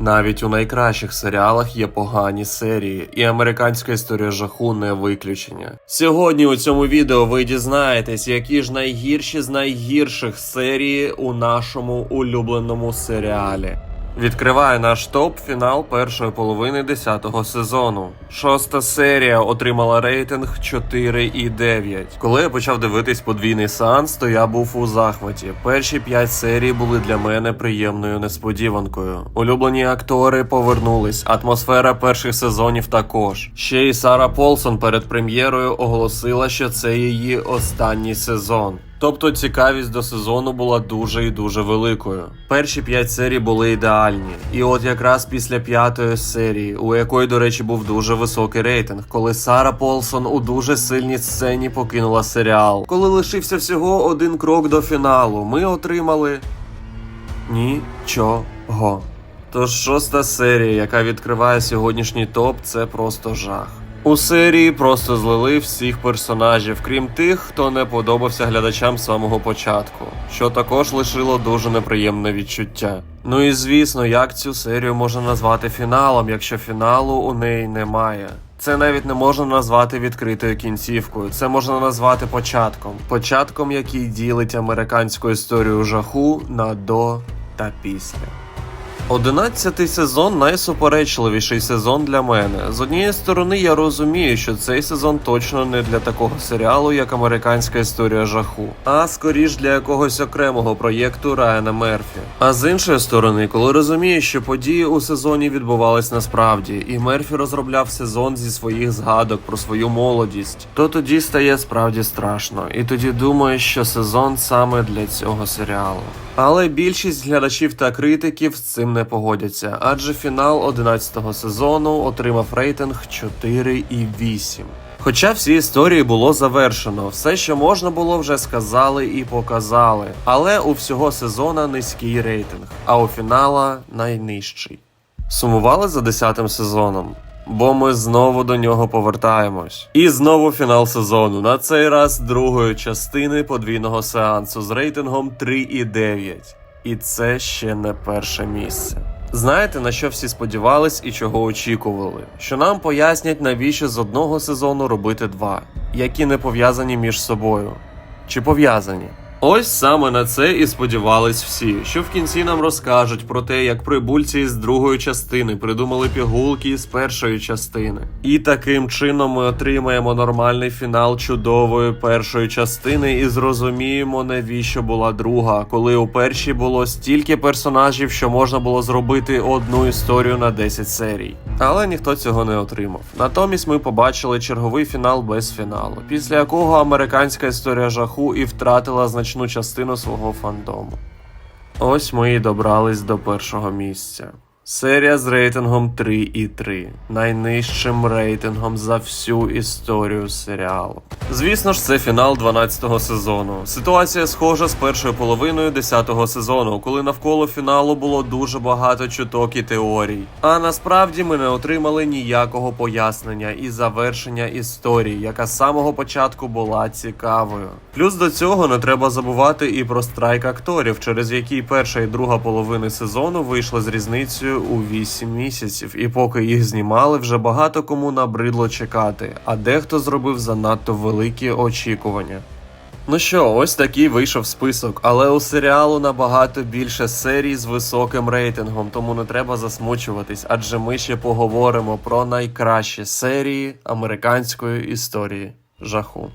Навіть у найкращих серіалах є погані серії, і американська історія жаху не виключення. Сьогодні у цьому відео ви дізнаєтесь, які ж найгірші з найгірших серії у нашому улюбленому серіалі. Відкриває наш топ фінал першої половини 10-го сезону. Шоста серія отримала рейтинг 4,9. Коли я почав дивитись подвійний сеанс, то я був у захваті. Перші п'ять серій були для мене приємною несподіванкою. Улюблені актори повернулись, атмосфера перших сезонів також. Ще й Сара Полсон перед прем'єрою оголосила, що це її останній сезон. Тобто цікавість до сезону була дуже і дуже великою. Перші п'ять серій були ідеальні, і от якраз після п'ятої серії, у якої, до речі, був дуже високий рейтинг, коли Сара Полсон у дуже сильній сцені покинула серіал. Коли лишився всього один крок до фіналу, ми отримали нічого. Тож шоста серія, яка відкриває сьогоднішній топ, це просто жах. У серії просто злили всіх персонажів, крім тих, хто не подобався глядачам з самого початку, що також лишило дуже неприємне відчуття. Ну і звісно, як цю серію можна назвати фіналом, якщо фіналу у неї немає. Це навіть не можна назвати відкритою кінцівкою. Це можна назвати початком. Початком, який ділить американську історію жаху на до та після. Одинадцятий сезон найсуперечливіший сезон для мене. З однієї сторони, я розумію, що цей сезон точно не для такого серіалу, як американська історія жаху, а скоріш для якогось окремого проєкту Райана Мерфі. А з іншої сторони, коли розумію, що події у сезоні відбувались насправді, і Мерфі розробляв сезон зі своїх згадок про свою молодість, то тоді стає справді страшно, і тоді думаю, що сезон саме для цього серіалу. Але більшість глядачів та критиків з цим не погодяться, адже фінал 11-го сезону отримав рейтинг 4,8. Хоча всі історії було завершено, все, що можна було, вже сказали і показали. Але у всього сезона низький рейтинг, а у фінала найнижчий. Сумували за 10-м сезоном. Бо ми знову до нього повертаємось. І знову фінал сезону. На цей раз другої частини подвійного сеансу з рейтингом 3,9. І це ще не перше місце. Знаєте, на що всі сподівались і чого очікували? Що нам пояснять, навіщо з одного сезону робити два, які не пов'язані між собою. Чи пов'язані? Ось саме на це і сподівались всі, що в кінці нам розкажуть про те, як прибульці з другої частини придумали пігулки з першої частини. І таким чином ми отримаємо нормальний фінал чудової першої частини і зрозуміємо, навіщо була друга, коли у першій було стільки персонажів, що можна було зробити одну історію на 10 серій. Але ніхто цього не отримав. Натомість ми побачили черговий фінал без фіналу, після якого американська історія жаху і втратила значну частину свого фандому. Ось ми і добрались до першого місця. Серія з рейтингом 3,3, найнижчим рейтингом за всю історію серіалу. Звісно ж, це фінал 12-го сезону. Ситуація схожа з першою половиною 10-го сезону, коли навколо фіналу було дуже багато чуток і теорій. А насправді ми не отримали ніякого пояснення і завершення історії, яка з самого початку була цікавою. Плюс до цього не треба забувати і про страйк акторів, через який перша і друга половини сезону вийшли з різницею у 8 місяців, і поки їх знімали, вже багато кому набридло чекати, а дехто зробив занадто великі очікування. Ну що, ось такий вийшов список, але у серіалу набагато більше серій з високим рейтингом, тому не треба засмучуватись, адже ми ще поговоримо про найкращі серії американської історії жаху.